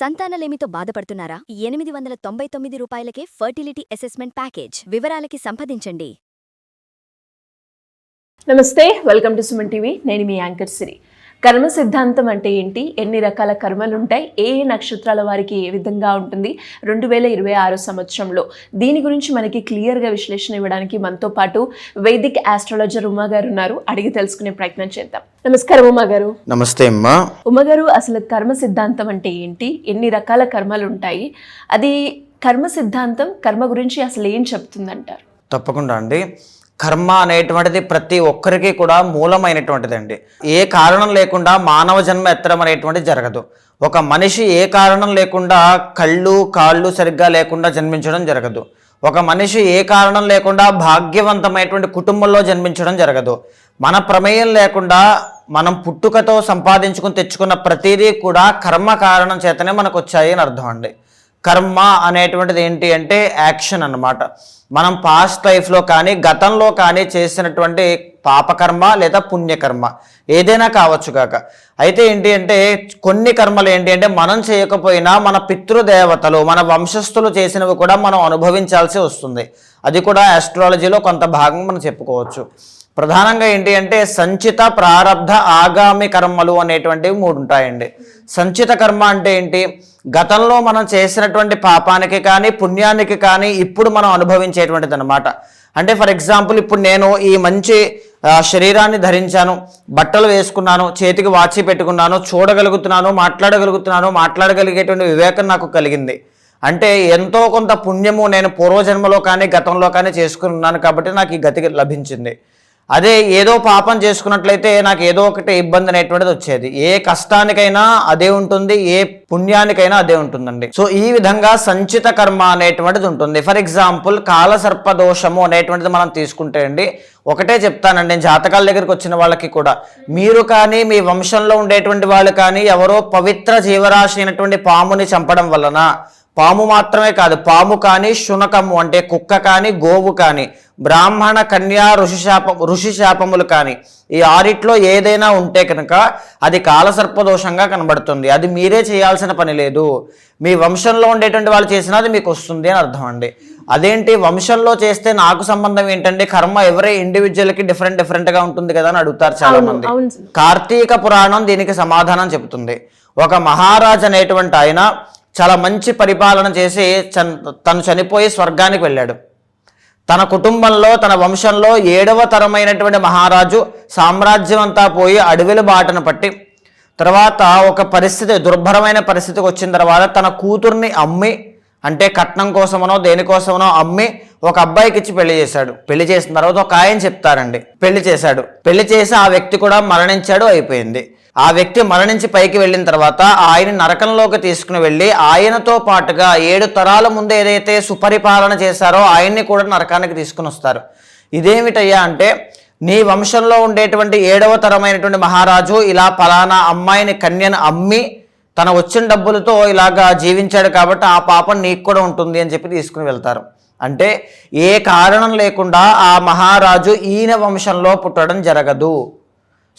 సంతానలేమితో బాధపడుతున్నారా? ఎనిమిది వందల తొంభై తొమ్మిది రూపాయలకే ఫర్టిలిటీ అసెస్మెంట్ ప్యాకేజ్ వివరాలకి సంప్రదించండి. నమస్తే వెల్కమ్ టు సుమన్ టీవీ. నేను మీ యాంకర్ సిరి. కర్మ సిద్ధాంతం అంటే ఏంటి? ఎన్ని రకాల కర్మలు ఉంటాయి ఏ ఏ నక్షత్రాల వారికి ఏ విధంగా ఉంటుంది? రెండు వేల ఇరవై ఆరో సంవత్సరంలో. దీని గురించి మనకి క్లియర్గా విశ్లేషణ ఇవ్వడానికి మనతో పాటు వైదిక్ ఆస్ట్రాలజర్ ఉమా గారు ఉన్నారు అడిగి తెలుసుకునే ప్రయత్నం చేద్దాం. నమస్కారం ఉమా గారు. నమస్తే అమ్మా. ఉమా గారు అసలు కర్మ సిద్ధాంతం అంటే ఏంటి? ఎన్ని రకాల కర్మలు ఉంటాయి అది కర్మ సిద్ధాంతం కర్మ గురించి అసలు ఏం చెప్తుందంటారు? తప్పకుండా అండి. కర్మ అనేటువంటిది ప్రతి ఒక్కరికి కూడా మూలమైనటువంటిదండి. ఏ కారణం లేకుండా మానవ జన్మ ఎత్తడం అనేటువంటిది జరగదు. ఒక మనిషి ఏ కారణం లేకుండా కళ్ళు కాళ్ళు సరిగ్గా లేకుండా జన్మించడం జరగదు. ఒక మనిషి ఏ కారణం లేకుండా భాగ్యవంతమైనటువంటి కుటుంబంలో జన్మించడం జరగదు. మన ప్రమేయం లేకుండా మనం పుట్టుకతో సంపాదించుకుని తెచ్చుకున్న ప్రతిదీ కూడా కర్మ కారణం చేతనే మనకు వచ్చాయి అని అర్థం అండి. కర్మ అనేటువంటిది ఏంటి అంటే యాక్షన్ అన్నమాట. మనం పాస్ట్ లైఫ్లో కానీ గతంలో కానీ చేసినటువంటి పాపకర్మ లేదా పుణ్యకర్మ ఏదైనా కావచ్చు కాక. అయితే ఏంటి అంటే కొన్ని కర్మలు ఏంటి అంటే మనం చేయకపోయినా మన పితృదేవతలు మన వంశస్థులు చేసినవి కూడా మనం అనుభవించాల్సి వస్తుంది. అది కూడా ఆస్ట్రాలజీలో కొంత భాగం మనం చెప్పుకోవచ్చు. ప్రధానంగా ఏంటి అంటే సంచిత ప్రారబ్ధ ఆగామి కర్మలు అనేటువంటివి మూడు ఉంటాయండి సంచిత కర్మ అంటే ఏంటి? గతంలో మనం చేసినటువంటి పాపానికి కానీ పుణ్యానికి కానీ ఇప్పుడు మనం అనుభవించేటువంటిది అనమాట అంటే ఫర్ ఎగ్జాంపుల్ ఇప్పుడు నేను ఈ మంచి శరీరాన్ని ధరించాను బట్టలు వేసుకున్నాను చేతికి వాచి పెట్టుకున్నాను చూడగలుగుతున్నాను మాట్లాడగలుగుతున్నాను మాట్లాడగలిగేటువంటి వివేకం నాకు కలిగింది. అంటే ఎంతో కొంత పుణ్యము నేను పూర్వజన్మలో కానీ గతంలో కానీ చేసుకున్నాను కాబట్టి నాకు ఈ గతి లభించింది. అదే ఏదో పాపం చేసుకున్నట్లయితే నాకు ఏదో ఒకటి ఇబ్బంది అనేటువంటిది వచ్చేది. ఏ కష్టానికైనా అదే ఉంటుంది ఏ పుణ్యానికైనా అదే ఉంటుందండి. సో ఈ విధంగా సంచిత కర్మ అనేటువంటిది ఉంటుంది. ఫర్ ఎగ్జాంపుల్ కాలసర్ప దోషము అనేటువంటిది మనం తీసుకుంటే అండి ఒకటే చెప్తానండి నేను జాతకాల దగ్గరికి వచ్చిన వాళ్ళకి కూడా. మీరు కానీ మీ వంశంలో ఉండేటువంటి వాళ్ళు కానీ ఎవరో పవిత్ర జీవరాశి అయినటువంటి పాముని చంపడం వలన పాము మాత్రమే కాదు పాము కానీ శునకము అంటే కుక్క కానీ గోవు కానీ బ్రాహ్మణ కన్యా ఋషిశాప ఋషి శాపములు కానీ ఈ ఆరిట్లో ఏదైనా ఉంటే కనుక అది కాలసర్పదోషంగా కనబడుతుంది. అది మీరే చేయాల్సిన పని లేదు. మీ వంశంలో ఉండేటువంటి వాళ్ళు చేసినా అది మీకు వస్తుంది అని అర్థం అండి. అదేంటి? వంశంలో చేస్తే నాకు సంబంధం ఏంటంటే కర్మ ఎవరే ఇండివిజువల్కి డిఫరెంట్ డిఫరెంట్గా ఉంటుంది కదా అని అడుగుతారు చాలా మంది. కార్తీక పురాణం దీనికి సమాధానం చెబుతుంది. ఒక మహారాజ్ అనేటువంటి ఆయన చాలా మంచి పరిపాలన చేసి చన్ తను చనిపోయి స్వర్గానికి వెళ్ళాడు. తన కుటుంబంలో తన వంశంలో ఏడవ తరమైనటువంటి మహారాజు సామ్రాజ్యం అంతా పోయి అడవిల బాటను పట్టి తర్వాత ఒక పరిస్థితి దుర్భరమైన పరిస్థితికి వచ్చిన తర్వాత తన కూతుర్ని అమ్మి అంటే కట్నం కోసమనో దేనికోసమనో అమ్మి ఒక అబ్బాయికి ఇచ్చి పెళ్ళి చేశాడు. పెళ్ళి చేసిన తర్వాత ఒక ఆయన చెప్తారండి. పెళ్ళి చేశాడు. పెళ్ళి చేసి ఆ వ్యక్తి కూడా మరణించాడు అయిపోయింది. ఆ వ్యక్తి మరణించి పైకి వెళ్ళిన తర్వాత ఆయన నరకంలోకి తీసుకుని వెళ్ళి ఆయనతో పాటుగా ఏడు తరాల ముందు ఏదైతే సుపరిపాలన చేశారో ఆయన్ని కూడా నరకానికి తీసుకుని వస్తారు. ఇదేమిటయ్యా అంటే నీ వంశంలో ఉండేటువంటి ఏడవ తరమైనటువంటి మహారాజు ఇలా పలానా అమ్మాయిని కన్యను అమ్మి తన వచ్చిన డబ్బులతో ఇలాగా జీవించాడు కాబట్టి ఆ పాపం నీకు కూడా ఉంటుంది అని చెప్పి తీసుకుని వెళ్తారు. అంటే ఏ కారణం లేకుండా ఆ మహారాజు ఈయన వంశంలో పుట్టడం జరగదు.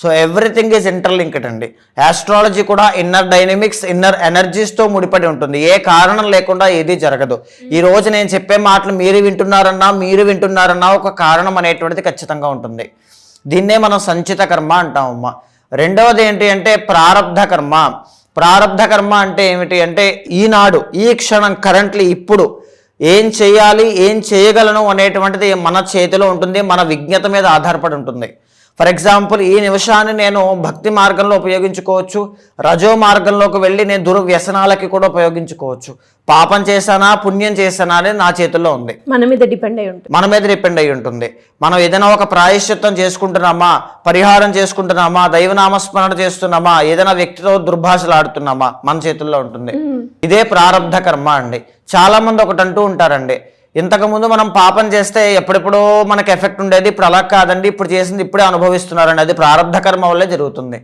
సో ఎవ్రీథింగ్ ఈజ్ ఇంటర్లింక్డ్ అండి. యాస్ట్రాలజీ కూడా ఇన్నర్ డైనమిక్స్ ఇన్నర్ ఎనర్జీస్తో ముడిపడి ఉంటుంది. ఏ కారణం లేకుండా ఏది జరగదు. ఈ రోజు నేను చెప్పే మాటలు మీరు వింటున్నారన్నా మీరు వింటున్నారన్నా ఒక కారణం అనేటువంటిది ఖచ్చితంగా ఉంటుంది. దీన్నే మనం సంచిత కర్మ అంటామమ్మ రెండవది ఏంటి అంటే ప్రారబ్ధ కర్మ. ప్రారబ్ధ కర్మ అంటే ఏమిటి అంటే ఈనాడు ఈ క్షణం కరెంట్లీ ఇప్పుడు ఏం చేయాలి ఏం చేయగలను అనేటువంటిది మన చేతిలో ఉంటుంది మన విజ్ఞత మీద ఆధారపడి ఉంటుంది. ఫర్ ఎగ్జాంపుల్ ఈ నిమిషాన్ని నేను భక్తి మార్గంలో ఉపయోగించుకోవచ్చు. రజో మార్గంలోకి వెళ్ళి నేను దుర్వ్యసనాలకి కూడా ఉపయోగించుకోవచ్చు. పాపం చేశానా పుణ్యం చేశానా అనేది నా చేతుల్లో ఉంది. మన మీద డిపెండ్ అయి ఉంటుంది. మన మీద డిపెండ్ అయి ఉంటుంది. మనం ఏదైనా ఒక ప్రాయశ్చిత్తం చేసుకుంటున్నామా పరిహారం చేసుకుంటున్నామా దైవనామస్మరణ చేస్తున్నామా ఏదైనా వ్యక్తితో దుర్భాషలు ఆడుతున్నామా మన చేతుల్లో ఉంటుంది. ఇదే ప్రారంధ కర్మ అండి. చాలా మంది ఒకటి అంటూ ఉంటారండి. ఇంతకుముందు మనం పాపం చేస్తే ఎప్పుడెప్పుడో మనకి ఎఫెక్ట్ ఉండేది ఇప్పుడు అలా కాదండి. ఇప్పుడు చేసింది ఇప్పుడే అనుభవిస్తున్నారండి అది ప్రారంధ కర్మ వల్లే జరుగుతుంది.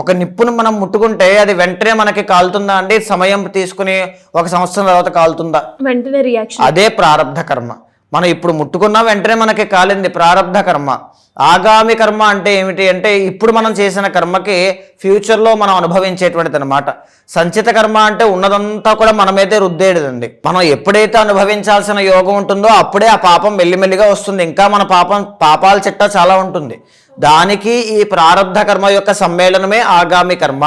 ఒక నిప్పును మనం ముట్టుకుంటే అది వెంటనే మనకి కాలుతుందా అండి? సమయం తీసుకుని ఒక సంవత్సరం తర్వాత కాలుతుందా? వెంటనే రియాక్షన్ అదే ప్రారంధ కర్మ. మనం ఇప్పుడు ముట్టుకున్న వెంటనే మనకి కాలింది ప్రారంభ కర్మ. ఆగామి కర్మ అంటే ఏమిటి అంటే ఇప్పుడు మనం చేసిన కర్మకి ఫ్యూచర్లో మనం అనుభవించేటువంటిది అనమాట సంచిత కర్మ అంటే ఉన్నదంతా కూడా మనమైతే రుద్దేటిదండి మనం ఎప్పుడైతే అనుభవించాల్సిన యోగం ఉంటుందో అప్పుడే ఆ పాపం మెల్లిమెల్లిగా వస్తుంది. ఇంకా మన పాపం పాపాల చిట్ట చాలా ఉంటుంది. దానికి ఈ ప్రారంధ కర్మ యొక్క సమ్మేళనమే ఆగామి కర్మ.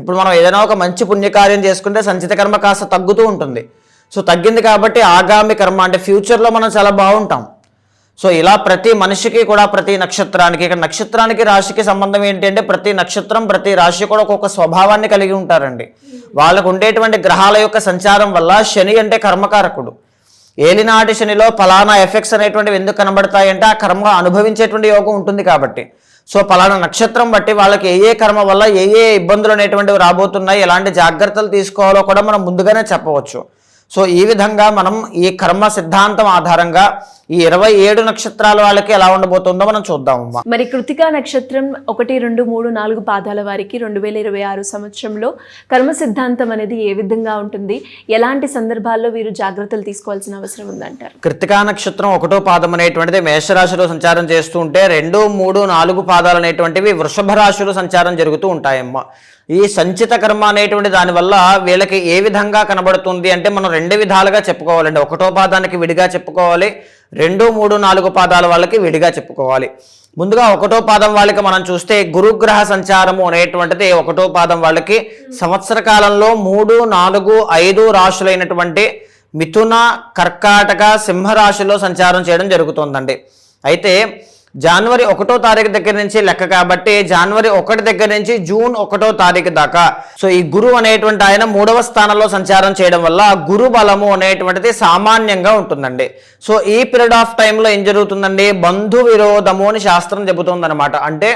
ఇప్పుడు మనం ఏదైనా ఒక మంచి పుణ్యకార్యం చేసుకుంటే సంచిత కర్మ కాస్త తగ్గుతూ ఉంటుంది. సో తగ్గింది కాబట్టి ఆగామి కర్మ అంటే ఫ్యూచర్లో మనం చాలా బాగుంటాం. సో ఇలా ప్రతి మనిషికి కూడా ప్రతి నక్షత్రానికి ఇక్కడ నక్షత్రానికి రాశికి సంబంధం ఏంటంటే ప్రతి నక్షత్రం ప్రతి రాశి కూడా ఒక్కొక్క స్వభావాన్ని కలిగి ఉంటారండి. వాళ్ళకు ఉండేటువంటి గ్రహాల యొక్క సంచారం వల్ల శని అంటే కర్మకారకుడు. ఏలినాటి శనిలో ఫలానా ఎఫెక్ట్స్ అనేటువంటివి ఎందుకు కనబడతాయంటే ఆ కర్మ అనుభవించేటువంటి యోగం ఉంటుంది కాబట్టి. సో ఫలానా నక్షత్రం బట్టి వాళ్ళకి ఏ ఏ కర్మ వల్ల ఏ ఏ ఇబ్బందులు అనేటువంటివి రాబోతున్నాయి ఎలాంటి జాగ్రత్తలు తీసుకోవాలో కూడా మనం ముందుగానే చెప్పవచ్చు. సో ఈ విధంగా మనం ఈ కర్మ సిద్ధాంతం ఆధారంగా ఈ ఇరవై ఏడు నక్షత్రాల వాళ్ళకి ఎలా ఉండబోతుందో మనం చూద్దామమ్మా మరి కృతికా నక్షత్రం ఒకటి రెండు మూడు నాలుగు పాదాల వారికి రెండు వేల ఇరవై ఆరు సంవత్సరంలో కర్మ సిద్ధాంతం అనేది ఏ విధంగా ఉంటుంది? ఎలాంటి సందర్భాల్లో వీరు జాగ్రత్తలు తీసుకోవాల్సిన అవసరం ఉందంటారు? కృతికా నక్షత్రం ఒకటో పాదం అనేటువంటిది మేషరాశిలో సంచారం చేస్తూ ఉంటే రెండు మూడు నాలుగు పాదాలు అనేటువంటివి వృషభ రాశిలో సంచారం జరుగుతూ ఉంటాయమ్మా. ఈ సంచిత కర్మ అనేటువంటి దానివల్ల వీళ్ళకి ఏ విధంగా కనబడుతుంది అంటే మనం రెండు విధాలుగా చెప్పుకోవాలండి. ఒకటో పాదానికి విడిగా చెప్పుకోవాలి. రెండు మూడు నాలుగు పాదాల వాళ్ళకి విడిగా చెప్పుకోవాలి. ముందుగా ఒకటో పాదం వాళ్ళకి మనం చూస్తే గురుగ్రహ సంచారము అనేటువంటిది ఒకటో పాదం వాళ్ళకి సంవత్సర కాలంలో మూడు నాలుగు ఐదు రాశులైనటువంటి మిథున కర్కాటక సింహరాశిలో సంచారం చేయడం జరుగుతుందండి. అయితే జనవరి ఒకటో తారీఖు దగ్గర నుంచి లెక్క కాబట్టి జనవరి ఒకటి దగ్గర నుంచి జూన్ ఒకటో తారీఖు దాకా. సో ఈ గురువు అనేటువంటి ఆయన మూడవ స్థానంలో సంచారం చేయడం వల్ల గురు బలము అనేటువంటిది సామాన్యంగా ఉంటుందండి. సో ఈ పీరియడ్ ఆఫ్ టైంలో ఏం జరుగుతుందండి? బంధు విరోధము అని శాస్త్రం చెబుతుందన్నమాట. అంటే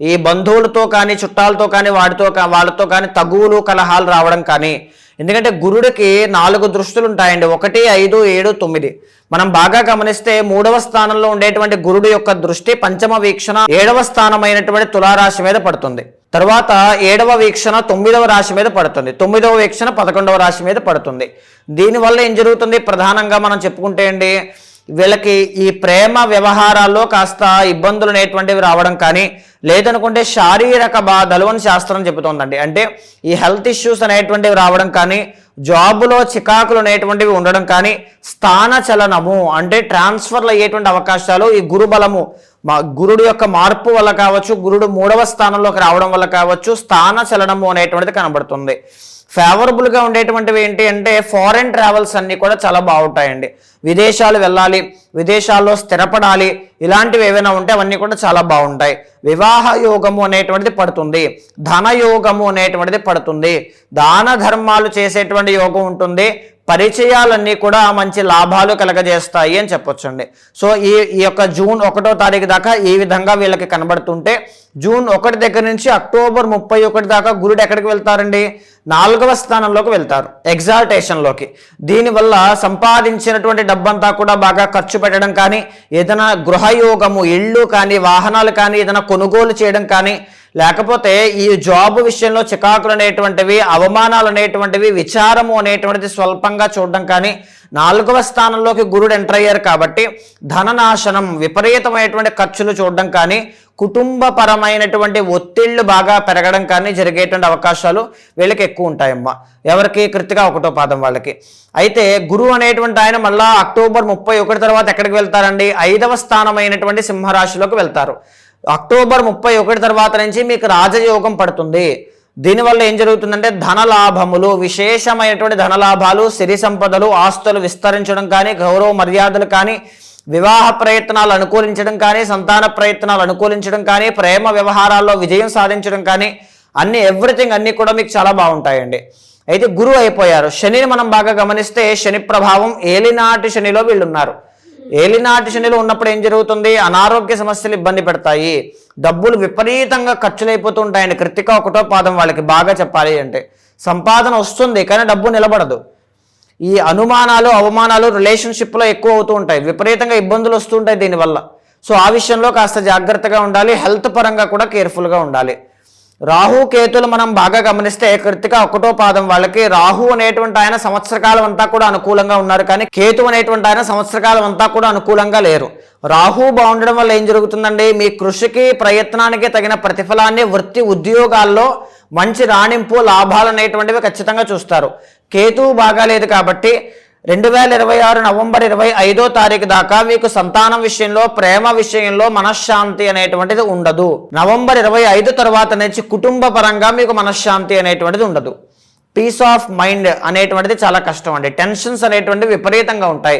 ఈ బంధువులతో కానీ చుట్టాలతో కానీ వాడితో వాళ్ళతో కానీ తగువులు కలహాలు రావడం కానీ ఎందుకంటే గురుడికి నాలుగు దృష్టులు ఉంటాయండి. ఒకటి ఐదు ఏడు తొమ్మిది. మనం బాగా గమనిస్తే మూడవ స్థానంలో ఉండేటువంటి గురుడు యొక్క దృష్టి పంచమ వీక్షణ ఏడవ స్థానమైనటువంటి తులారాశి మీద పడుతుంది. తర్వాత ఏడవ వీక్షణ తొమ్మిదవ రాశి మీద పడుతుంది. తొమ్మిదవ వీక్షణ పదకొండవ రాశి మీద పడుతుంది. దీనివల్ల ఏం జరుగుతుంది? ప్రధానంగా మనం చెప్పుకుంటే అండి వీళ్ళకి ఈ ప్రేమ వ్యవహారాల్లో కాస్త ఇబ్బందులు అనేటువంటివి రావడం కానీ లేదనుకుంటే శారీరక బాధలు అని శాస్త్రం చెబుతోందండి. అంటే ఈ హెల్త్ ఇష్యూస్ అనేటువంటివి రావడం కానీ జాబులో చికాకులు అనేటువంటివి ఉండడం కానీ స్థాన చలనము అంటే ట్రాన్స్ఫర్లు అయ్యేటువంటి అవకాశాలు ఈ గురుబలము మా గురుడు యొక్క మార్పు వల్ల కావచ్చు గురుడు మూడవ స్థానంలోకి రావడం వల్ల కావచ్చు స్థాన చలనము అనేటువంటిది కనబడుతుంది. ఫేవరబుల్గా ఉండేటువంటివి ఏంటి అంటే ఫారెన్ ట్రావెల్స్ అన్నీ కూడా చాలా బాగుంటాయండి. విదేశాలు వెళ్ళాలి విదేశాల్లో స్థిరపడాలి ఇలాంటివి ఏవైనా ఉంటే అవన్నీ కూడా చాలా బాగుంటాయి. వివాహ యోగము అనేటువంటిది పడుతుంది ధన యోగము అనేటువంటిది పడుతుంది. దాన ధర్మాలు చేసేటువంటి యోగం ఉంటుంది పరిచయాలన్నీ కూడా మంచి లాభాలు కలగజేస్తాయి అని చెప్పొచ్చండి. సో ఈ ఈ యొక్క జూన్ ఒకటో తారీఖు దాకా ఈ విధంగా వీళ్ళకి కనబడుతుంటే జూన్ ఒకటి దగ్గర నుంచి అక్టోబర్ ముప్పై ఒకటి దాకా గురుడు ఎక్కడికి వెళ్తారండి? నాలుగవ స్థానంలోకి వెళ్తారు ఎగ్జాల్టేషన్లోకి దీనివల్ల సంపాదించినటువంటి డబ్బంతా కూడా బాగా ఖర్చు పెట్టడం కానీ ఏదైనా గృహయోగము ఇళ్ళు కానీ వాహనాలు కానీ ఏదైనా కొనుగోలు చేయడం కానీ లేకపోతే ఈ జాబ్ విషయంలో చికాకులు అనేటువంటివి అవమానాలు అనేటువంటివి విచారము అనేటువంటిది స్వల్పంగా చూడడం కానీ నాలుగవ స్థానంలోకి గురుడు ఎంటర్ అయ్యారు కాబట్టి ధననాశనం విపరీతమైనటువంటి ఖర్చులు చూడడం కానీ కుటుంబపరమైనటువంటి ఒత్తిళ్ళు బాగా పెరగడం కానీ జరిగేటువంటి అవకాశాలు వీళ్ళకి ఎక్కువ ఉంటాయమ్మా. ఎవరికి? కృతిగా ఒకటో పాదం వాళ్ళకి. అయితే గురువు అనేటువంటి ఆయన మళ్ళా అక్టోబర్ ముప్పై ఒకటి తర్వాత ఎక్కడికి వెళ్తారండి? ఐదవ స్థానమైనటువంటి సింహరాశిలోకి వెళ్తారు. అక్టోబర్ ముప్పై ఒకటి తర్వాత నుంచి మీకు రాజయోగం పడుతుంది. దీనివల్ల ఏం జరుగుతుందంటే ధనలాభములు విశేషమైనటువంటి ధనలాభాలు సిరి సంపదలు ఆస్తులు విస్తరించడం కానీ గౌరవ మర్యాదలు కానీ వివాహ ప్రయత్నాలు అనుకూలించడం కానీ సంతాన ప్రయత్నాలు అనుకూలించడం కానీ ప్రేమ వ్యవహారాల్లో విజయం సాధించడం కానీ అన్ని ఎవ్రీథింగ్ అన్నీ కూడా మీకు చాలా బాగుంటాయండి. అయితే గురువు అయిపోయారు. శనిని మనం బాగా గమనిస్తే శని ప్రభావం ఏలినాటి శనిలో వీళ్ళు ఉన్నారు ఏలినాటి శనిలో ఉన్నప్పుడు ఏం జరుగుతుంది? అనారోగ్య సమస్యలు ఇబ్బంది పెడతాయి. డబ్బులు విపరీతంగా ఖర్చులైపోతూ ఉంటాయండి కృతిక ఒకటో పాదం వాళ్ళకి బాగా చెప్పాలి అంటే. సంపాదన వస్తుంది కానీ డబ్బు నిలబడదు. ఈ అనుమానాలు అవమానాలు రిలేషన్షిప్లో ఎక్కువ అవుతూ ఉంటాయి. విపరీతంగా ఇబ్బందులు వస్తుంటాయి దీనివల్ల. సో ఆ విషయంలో కాస్త జాగ్రత్తగా ఉండాలి. హెల్త్ పరంగా కూడా కేర్ఫుల్గా ఉండాలి. రాహు కేతులు మనం బాగా గమనిస్తే కృతిక ఒకటో పాదం వాళ్ళకి రాహు అనేటువంటి ఆయన సంవత్సరకాలం అంతా కూడా అనుకూలంగా ఉన్నారు కానీ కేతు అనేటువంటి ఆయన సంవత్సరకాలం అంతా కూడా అనుకూలంగా లేరు. రాహు బాగుండడం వల్ల ఏం జరుగుతుందండి? మీ కృషికి ప్రయత్నానికి తగిన ప్రతిఫలాన్ని వృత్తి ఉద్యోగాల్లో మంచి రాణింపు లాభాలు అనేటువంటివి ఖచ్చితంగా చూస్తారు. కేతువు బాగాలేదు కాబట్టి రెండు వేల ఇరవై ఆరు నవంబర్ ఇరవై ఐదో తారీఖు దాకా మీకు సంతానం విషయంలో ప్రేమ విషయంలో మనశ్శాంతి అనేటువంటిది ఉండదు. నవంబర్ ఇరవై ఐదు తర్వాత నుంచి కుటుంబ పరంగా మీకు మనశ్శాంతి అనేటువంటిది ఉండదు. పీస్ ఆఫ్ మైండ్ అనేటువంటిది చాలా కష్టం అండి. టెన్షన్స్ అనేటువంటివి విపరీతంగా ఉంటాయి.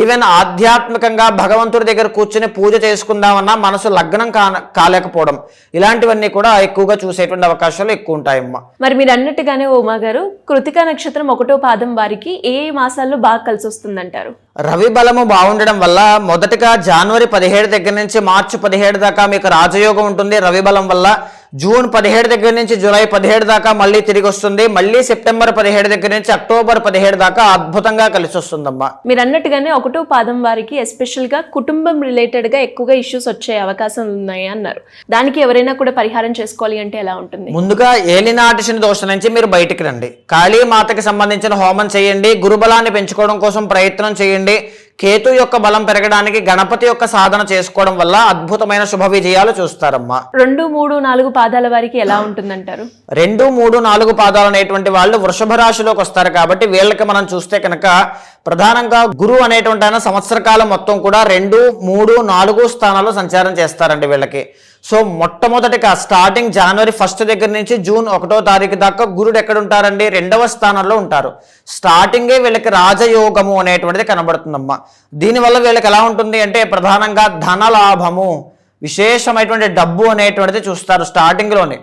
ఈవెన్ ఆధ్యాత్మికంగా భగవంతుడి దగ్గర కూర్చుని పూజ చేసుకుందామన్నా మనసు లగ్నం కాలేకపోవడం. ఇలాంటివన్నీ కూడా ఎక్కువగా చూసేటువంటి అవకాశాలు ఎక్కువ ఉంటాయమ్మా. మరి మీరు అన్నట్టుగానే ఉమా గారు కృతికా నక్షత్రం ఒకటో పాదం వారికి ఏ ఏ మాసాల్లో బాగా కలిసి వస్తుందంటారు రవి బలము బాగుండడం వల్ల మొదటగా జనవరి పదిహేడు దగ్గర నుంచి మార్చి పదిహేడు దాకా మీకు రాజయోగం ఉంటుంది. రవి బలం వల్ల జూన్ పదిహేడు దగ్గర నుంచి జూలై పదిహేడు దాకా మళ్ళీ తిరిగి వస్తుంది. మళ్ళీ సెప్టెంబర్ పదిహేడు దగ్గర నుంచి అక్టోబర్ పదిహేడు దాకా అద్భుతంగా కలిసి వస్తుందమ్మా. మీరు అన్నట్టుగానే ఒకటో పాదం వారికి ఎస్పెషల్గా కుటుంబం రిలేటెడ్గా ఎక్కువగా ఇష్యూస్ వచ్చే అవకాశం ఉన్నాయి అన్నారు. దానికి ఎవరైనా కూడా పరిహారం చేసుకోవాలి అంటే ఎలా ఉంటుంది? ముందుగా ఏలినాటి శని దోషం నుంచి మీరు బయటికి రండి. కాళీ మాతకి సంబంధించిన హోమం చేయండి. గురుబలాన్ని పెంచుకోవడం కోసం ప్రయత్నం చేయండి. కేతు యొక్క బలం పెరగడానికి గణపతి యొక్క సాధన చేసుకోవడం వల్ల అద్భుతమైన శుభ విజయాలు చూస్తారమ్మా. రెండు మూడు నాలుగు పాదాల వారికి ఎలా ఉంటుందంటారు? రెండు మూడు నాలుగు పాదాలు అనేటువంటి వాళ్ళు వృషభ రాశిలోకి వస్తారు కాబట్టి వీళ్ళకి మనం చూస్తే కనుక ప్రధానంగా గురువు అనేటువంటి ఆయన సంవత్సర కాలం మొత్తం కూడా రెండు మూడు నాలుగు స్థానాల్లో సంచారం చేస్తారండి వీళ్ళకి. సో మొట్టమొదటిగా స్టార్టింగ్ జనవరి ఫస్ట్ దగ్గర నుంచి జూన్ ఒకటో తారీఖు దాకా గురుడు ఎక్కడ ఉంటారండి రెండవ స్థానంలో ఉంటారు. స్టార్టింగే వీళ్ళకి రాజయోగము అనేటువంటిది కనబడుతుందమ్మా. దీనివల్ల వీళ్ళకి ఎలా ఉంటుంది అంటే ప్రధానంగా ధన లాభము విశేషమైనటువంటి డబ్బు అనేటువంటిది చూస్తారు స్టార్టింగ్లోనే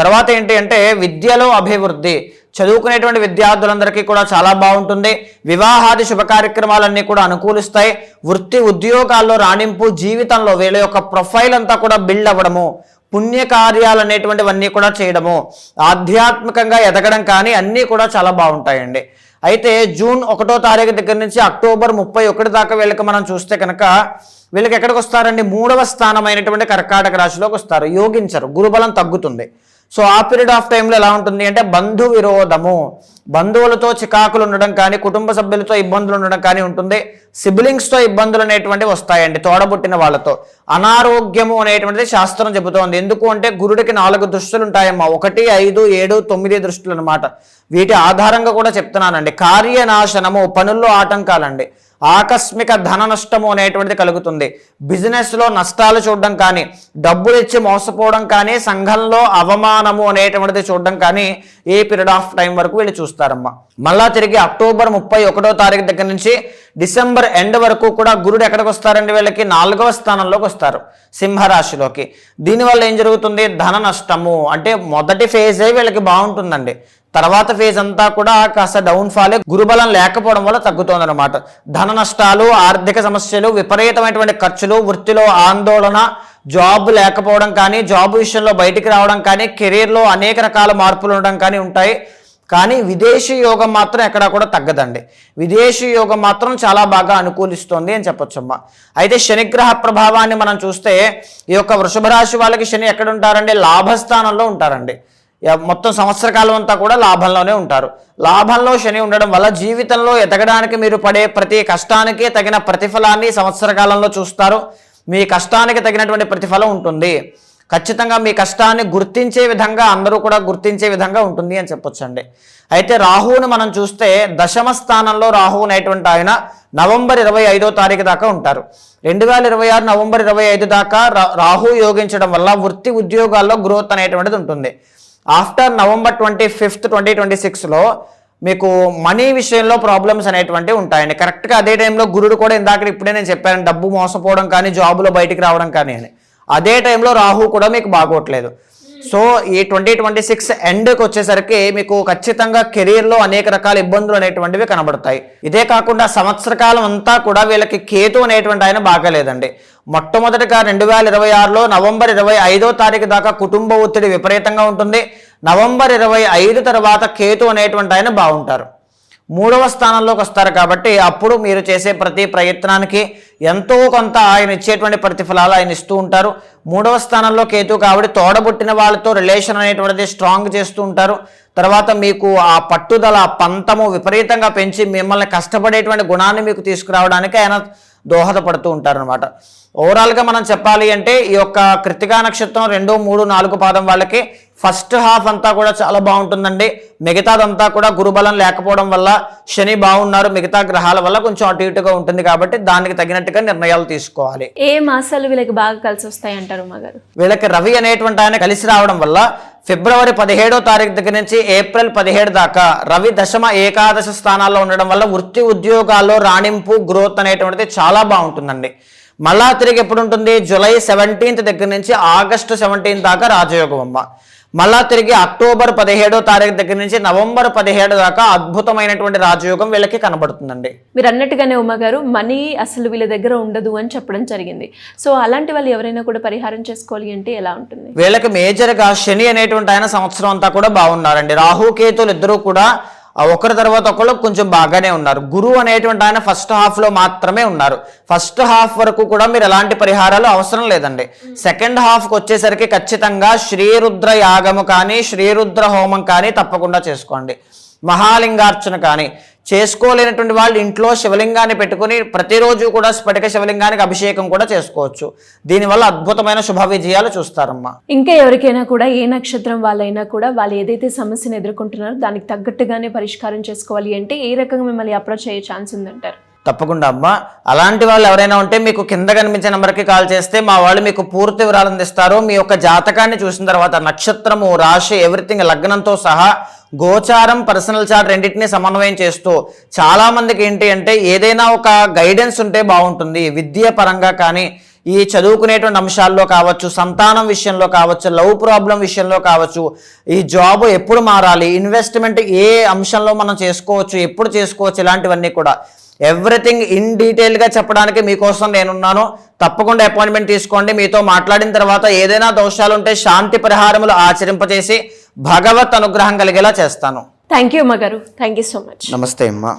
తర్వాత ఏంటి అంటే విద్యలో అభివృద్ధి చదువుకునేటువంటి విద్యార్థులందరికీ కూడా చాలా బాగుంటుంది. వివాహాది శుభ కార్యక్రమాలన్నీ కూడా అనుకూలిస్తాయి. వృత్తి ఉద్యోగాల్లో రాణింపు జీవితంలో వీళ్ళ యొక్క ప్రొఫైల్ అంతా కూడా బిల్డ్ అవ్వడము పుణ్యకార్యాలు అనేటువంటివన్నీ కూడా చేయడము ఆధ్యాత్మికంగా ఎదగడం కానీ అన్నీ కూడా చాలా బాగుంటాయండి. అయితే జూన్ ఒకటో తారీఖు దగ్గర నుంచి అక్టోబర్ ముప్పై ఒకటి దాకా వీళ్ళకి మనం చూస్తే కనుక వీళ్ళకి ఎక్కడికి వస్తారండి? మూడవ స్థానమైనటువంటి కర్కాటక రాశిలోకి వస్తారు. యోగించరు. గురుబలం తగ్గుతుంది. సో ఆ పీరియడ్ ఆఫ్ టైంలో ఎలా ఉంటుంది అంటే బంధు విరోధము. బంధువులతో చికాకులు ఉండడం కానీ కుటుంబ సభ్యులతో ఇబ్బందులు ఉండడం కానీ ఉంటుంది. సిబ్లింగ్స్తో ఇబ్బందులు అనేటువంటివి వస్తాయండి తోడబుట్టిన వాళ్ళతో. అనారోగ్యము అనేటువంటిది శాస్త్రం చెబుతోంది. ఎందుకు అంటే గురుడికి నాలుగు దృష్టులు ఉంటాయమ్మా. ఒకటి ఐదు ఏడు తొమ్మిది దృష్టులు అనమాట వీటి ఆధారంగా కూడా చెప్తున్నానండి. కార్యనాశనము పనుల్లో ఆటంకాలండి. ఆకస్మిక ధన నష్టము అనేటువంటిది కలుగుతుంది. బిజినెస్లో నష్టాలు చూడడం కానీ డబ్బులు ఇచ్చి మోసపోవడం కానీ సంఘంలో అవమానము అనేటువంటిది చూడడం కానీ ఏ పీరియడ్ ఆఫ్ టైం వరకు వీళ్ళు చూస్తారమ్మా. మళ్ళా తిరిగి అక్టోబర్ ముప్పై ఒకటో తారీఖు దగ్గర నుంచి డిసెంబర్ ఎండ్ వరకు కూడా గురుడు ఎక్కడికి వస్తారండి వీళ్ళకి? నాలుగవ స్థానంలోకి వస్తారు సింహరాశిలోకి. దీనివల్ల ఏం జరుగుతుంది? ధన నష్టము. అంటే మొదటి ఫేజే వీళ్ళకి బాగుంటుందండి. తర్వాత ఫేజ్ అంతా కూడా కాస్త డౌన్ ఫాలే గురుబలం లేకపోవడం వల్ల తగ్గుతోందనమాట ధన నష్టాలు ఆర్థిక సమస్యలు విపరీతమైనటువంటి ఖర్చులు వృత్తిలో ఆందోళన జాబ్ లేకపోవడం కానీ జాబ్ విషయంలో బయటికి రావడం కానీ కెరీర్లో అనేక రకాల మార్పులు ఉండడం కానీ ఉంటాయి. కానీ విదేశీ యోగం మాత్రం ఎక్కడా కూడా తగ్గదండి. విదేశీ యోగం మాత్రం చాలా బాగా అనుకూలిస్తోంది అని చెప్పొచ్చమ్మా అయితే శనిగ్రహ ప్రభావాన్ని మనం చూస్తే ఈ యొక్క వృషభ రాశి వాళ్ళకి శని ఎక్కడ ఉంటారండి లాభస్థానంలో ఉంటారండి. మొత్తం సంవత్సర కాలం అంతా కూడా లాభంలోనే ఉంటారు. లాభంలో శని ఉండడం వల్ల జీవితంలో ఎదగడానికి మీరు పడే ప్రతి కష్టానికి తగిన ప్రతిఫలాన్ని సంవత్సర కాలంలో చూస్తారు. మీ కష్టానికి తగినటువంటి ప్రతిఫలం ఉంటుంది. ఖచ్చితంగా మీ కష్టాన్ని గుర్తించే విధంగా అందరూ కూడా గుర్తించే విధంగా ఉంటుంది అని చెప్పొచ్చండి. అయితే రాహువుని మనం చూస్తే దశమ స్థానంలో రాహువు అనేటువంటి ఆయన నవంబర్ ఇరవై ఐదో తారీఖు దాకా ఉంటారు. రెండు వేల ఇరవై ఆరు నవంబర్ ఇరవై ఐదు దాకా రా- రాహు యోగించడం వల్ల వృత్తి ఉద్యోగాల్లో గ్రోత్ అనేటువంటిది ఉంటుంది. After November twenty fifth twenty twenty సిక్స్లో మీకు మనీ విషయంలో ప్రాబ్లమ్స్ అనేటువంటివి ఉంటాయండి. కరెక్ట్గా అదే టైంలో గురుడు కూడా ఇందాక ఇప్పుడే నేను చెప్పాను డబ్బు మోసపోవడం కానీ జాబులో బయటికి రావడం కానీ అని. అదే టైంలో రాహు కూడా మీకు బాగోట్లేదు. సో ఈ ట్వంటీ ట్వంటీ సిక్స్ ఎండ్కి వచ్చేసరికి మీకు ఖచ్చితంగా కెరీర్లో అనేక రకాల ఇబ్బందులు అనేటువంటివి కనబడతాయి. ఇదే కాకుండా సంవత్సర కాలం అంతా కూడా వీళ్ళకి కేతు అనేటువంటి ఆయన బాగలేదండి. మొట్టమొదటిగా రెండు వేల ఇరవై ఆరులో నవంబర్ ఇరవై ఐదో తారీఖు దాకా కుటుంబ ఒత్తిడి విపరీతంగా ఉంటుంది. నవంబర్ ఇరవై ఐదు తర్వాత కేతు అనేటువంటి ఆయన బాగుంటారు. మూడవ స్థానంలోకి వస్తారు కాబట్టి అప్పుడు మీరు చేసే ప్రతి ప్రయత్నానికి ఎంతో కొంత ఆయన ఇచ్చేటువంటి ప్రతిఫలాలు ఆయన ఇస్తూ ఉంటారు. మూడవ స్థానంలో కేతు కాబట్టి తోడబుట్టిన వాళ్ళతో రిలేషన్ అనేటువంటిది స్ట్రాంగ్ చేస్తూ ఉంటారు. తర్వాత మీకు ఆ పట్టుదల పంతము విపరీతంగా పెంచి మిమ్మల్ని కష్టపడేటువంటి గుణాన్ని మీకు తీసుకురావడానికి ఆయన దోహదపడుతూ ఉంటారనమాట ఓవరాల్గా మనం చెప్పాలి అంటే ఈ యొక్క కృతికా నక్షత్రం రెండు మూడు నాలుగు పాదం వాళ్ళకి ఫస్ట్ హాఫ్ అంతా కూడా చాలా బాగుంటుందండి. మిగతాదంతా కూడా గురుబలం లేకపోవడం వల్ల శని బాగున్నారు మిగతా గ్రహాల వల్ల కొంచెం అటు ఇటుగా ఉంటుంది కాబట్టి దానికి తగినట్టుగా నిర్ణయాలు తీసుకోవాలి. ఏ మాసాలు వీళ్ళకి బాగా కలిసి వస్తాయి అంటారు ఉమ్మగారు వీళ్ళకి రవి అనేటువంటి ఆయన కలిసి రావడం వల్ల ఫిబ్రవరి పదిహేడో తారీఖు దగ్గర నుంచి ఏప్రిల్ పదిహేడు దాకా రవి దశమ ఏకాదశ స్థానాల్లో ఉండడం వల్ల వృత్తి ఉద్యోగాల్లో రాణింపు గ్రోత్ అనేటువంటిది చాలా బాగుంటుందండి. మళ్ళా తిరిగి ఎప్పుడు ఉంటుంది? జూలై సెవెంటీన్త్ దగ్గర నుంచి ఆగస్టు సెవెంటీన్త్ దాకా రాజయోగం అమ్మ. మళ్ళా తిరిగి అక్టోబర్ పదిహేడో తారీఖు దగ్గర నుంచి నవంబర్ పదిహేడు దాకా అద్భుతమైనటువంటి రాజయోగం వీళ్ళకి కనబడుతుందండి. మీరు అన్నట్టుగానే ఉమ్మగారు మనీ అసలు వీళ్ళ దగ్గర ఉండదు అని చెప్పడం జరిగింది. సో అలాంటి వాళ్ళు ఎవరైనా కూడా పరిహారం చేసుకోవాలి అంటే ఎలా ఉంటుంది? వీళ్ళకి మేజర్గా శని అనేటువంటి ఆయన సంవత్సరం అంతా కూడా బాగున్నారండి. రాహు కేతులు ఇద్దరూ కూడా ఒకరి తర్వాత ఒకళ్ళు కొంచెం బాగానే ఉన్నారు. గురువు అనేటువంటి ఆయన ఫస్ట్ హాఫ్లో మాత్రమే ఉన్నారు. ఫస్ట్ హాఫ్ వరకు కూడా మీరు ఎలాంటి పరిహారాలు అవసరం లేదండి. సెకండ్ హాఫ్కి వచ్చేసరికి ఖచ్చితంగా శ్రీరుద్ర యాగము కానీ శ్రీరుద్ర హోమం కానీ తప్పకుండా చేసుకోండి. మహాలింగార్చన కానీ చేసుకోలేనటువంటి వాళ్ళు ఇంట్లో శివలింగాన్ని పెట్టుకుని ప్రతిరోజు కూడా స్ఫటిక శివలింగానికి అభిషేకం కూడా చేసుకోవచ్చు. దీనివల్ల అద్భుతమైన శుభ విజయాలు చూస్తారమ్మా. ఇంకా ఎవరికైనా కూడా ఏ నక్షత్రం వాళ్ళైనా కూడా వాళ్ళు ఏదైతే సమస్యను ఎదుర్కొంటున్నారో దానికి తగ్గట్టుగానే పరిష్కారం చేసుకోవాలి అంటే ఏ రకంగా మిమ్మల్ని అప్రోచ్ అయ్యే ఛాన్స్ ఉందంటారు? తప్పకుండా అమ్మా. అలాంటి వాళ్ళు ఎవరైనా ఉంటే మీకు కింద కనిపించే నెంబర్కి కాల్ చేస్తే మా వాళ్ళు మీకు పూర్తి వివరాలు అందిస్తారు. మీ యొక్క జాతకాన్ని చూసిన తర్వాత నక్షత్రము రాశి ఎవ్రీథింగ్ లగ్నంతో సహా గోచారం పర్సనల్ చార్ట్ రెండింటిని సమన్వయం చేస్తూ చాలామందికి ఏంటి అంటే ఏదైనా ఒక గైడెన్స్ ఉంటే బాగుంటుంది. విద్య పరంగా కానీ ఈ చదువుకునేటువంటి అంశాల్లో కావచ్చు సంతానం విషయంలో కావచ్చు లవ్ ప్రాబ్లం విషయంలో కావచ్చు ఈ జాబ్ ఎప్పుడు మారాలి ఇన్వెస్ట్మెంట్ ఏ అంశంలో మనం చేసుకోవచ్చు ఎప్పుడు చేసుకోవచ్చు ఇలాంటివన్నీ కూడా. ఎవ్రీథింగ్ ఇన్ డీటెయిల్గా చెప్పడానికి మీకోసం నేనున్నాను. తప్పకుండా అపాయింట్మెంట్ తీసుకోండి. మీతో మాట్లాడిన తర్వాత ఏదైనా దోషాలు ఉంటే శాంతి పరిహారములు ఆచరింపచేసి భగవత్ అనుగ్రహం కలిగేలా చేస్తాను. థ్యాంక్ యూ ఉమ్మగారు థ్యాంక్ యూ సో మచ్ నమస్తే అమ్మా.